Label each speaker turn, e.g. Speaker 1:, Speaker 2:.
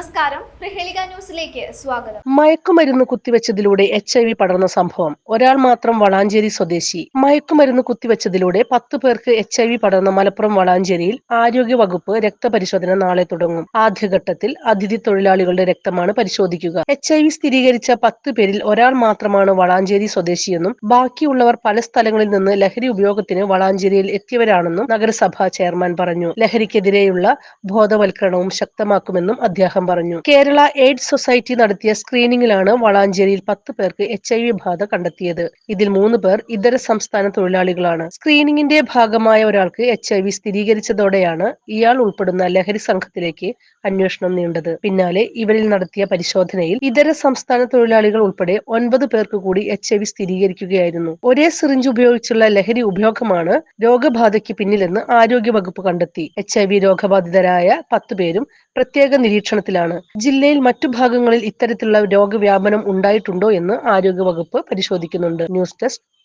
Speaker 1: നമസ്കാരം. പ്രഹേളിക ന്യൂസിലേക്ക് സ്വാഗതം.
Speaker 2: മയക്കുമരുന്ന് കുത്തിവെച്ചതിലൂടെ എച്ച് ഐ വി പടർന്ന സംഭവം. ഒരാൾ മാത്രം വളാഞ്ചേരി സ്വദേശി. മയക്കുമരുന്ന് കുത്തിവെച്ചതിലൂടെ പത്ത് പേർക്ക് എച്ച് ഐ വി പടർന്ന മലപ്പുറം വളാഞ്ചേരിയിൽ ആരോഗ്യ വകുപ്പ് രക്തപരിശോധന നാളെ തുടങ്ങും. ആദ്യഘട്ടത്തിൽ അതിഥി തൊഴിലാളികളുടെ രക്തമാണ് പരിശോധിക്കുക. എച്ച് ഐ വി സ്ഥിരീകരിച്ച പത്ത് പേരിൽ ഒരാൾ മാത്രമാണ് വളാഞ്ചേരി സ്വദേശിയെന്നും ബാക്കിയുള്ളവർ പല സ്ഥലങ്ങളിൽ നിന്ന് ലഹരി ഉപയോഗത്തിന് വളാഞ്ചേരിയിൽ എത്തിയവരാണെന്നും നഗരസഭാ ചെയർമാൻ പറഞ്ഞു. ലഹരിക്കെതിരെയുള്ള ബോധവൽക്കരണവും ശക്തമാക്കുമെന്നും അദ്ദേഹം പറഞ്ഞു. കേരള എയ്ഡ്സ് സൊസൈറ്റി നടത്തിയ സ്ക്രീനിംഗിലാണ് വളാഞ്ചേരിയിൽ പത്ത് പേർക്ക് എച്ച് ഐ വി ബാധ കണ്ടെത്തിയത്. ഇതിൽ മൂന്ന് പേർ ഇതര സംസ്ഥാന തൊഴിലാളികളാണ്. സ്ക്രീനിംഗിന്റെ ഭാഗമായ ഒരാൾക്ക് എച്ച് ഐ വി സ്ഥിരീകരിച്ചതോടെയാണ് ഇയാൾ ഉൾപ്പെടുന്ന ലഹരി സംഘത്തിലേക്ക് അന്വേഷണം നീണ്ടത്. പിന്നാലെ ഇവരിൽ നടത്തിയ പരിശോധനയിൽ ഇതര സംസ്ഥാന തൊഴിലാളികൾ ഉൾപ്പെടെ ഒൻപത് പേർക്ക് കൂടി എച്ച് ഐ വി സ്ഥിരീകരിക്കുകയായിരുന്നു. ഒരേ സിറിഞ്ച് ഉപയോഗിച്ചുള്ള ലഹരി ഉപയോഗമാണ് രോഗബാധയ്ക്ക് പിന്നിലെന്ന് ആരോഗ്യ വകുപ്പ് കണ്ടെത്തി. എച്ച് ഐ വി രോഗബാധിതരായ പത്ത് പേരും പ്രത്യേക നിരീക്ഷണത്തിലാണ്. ജില്ലയിൽ മറ്റു ഭാഗങ്ങളിൽ ഇത്തരത്തിലുള്ള രോഗവ്യാപനം ഉണ്ടായിട്ടുണ്ടോ എന്ന് ആരോഗ്യവകുപ്പ് പരിശോധിക്കുന്നുണ്ട്. News desk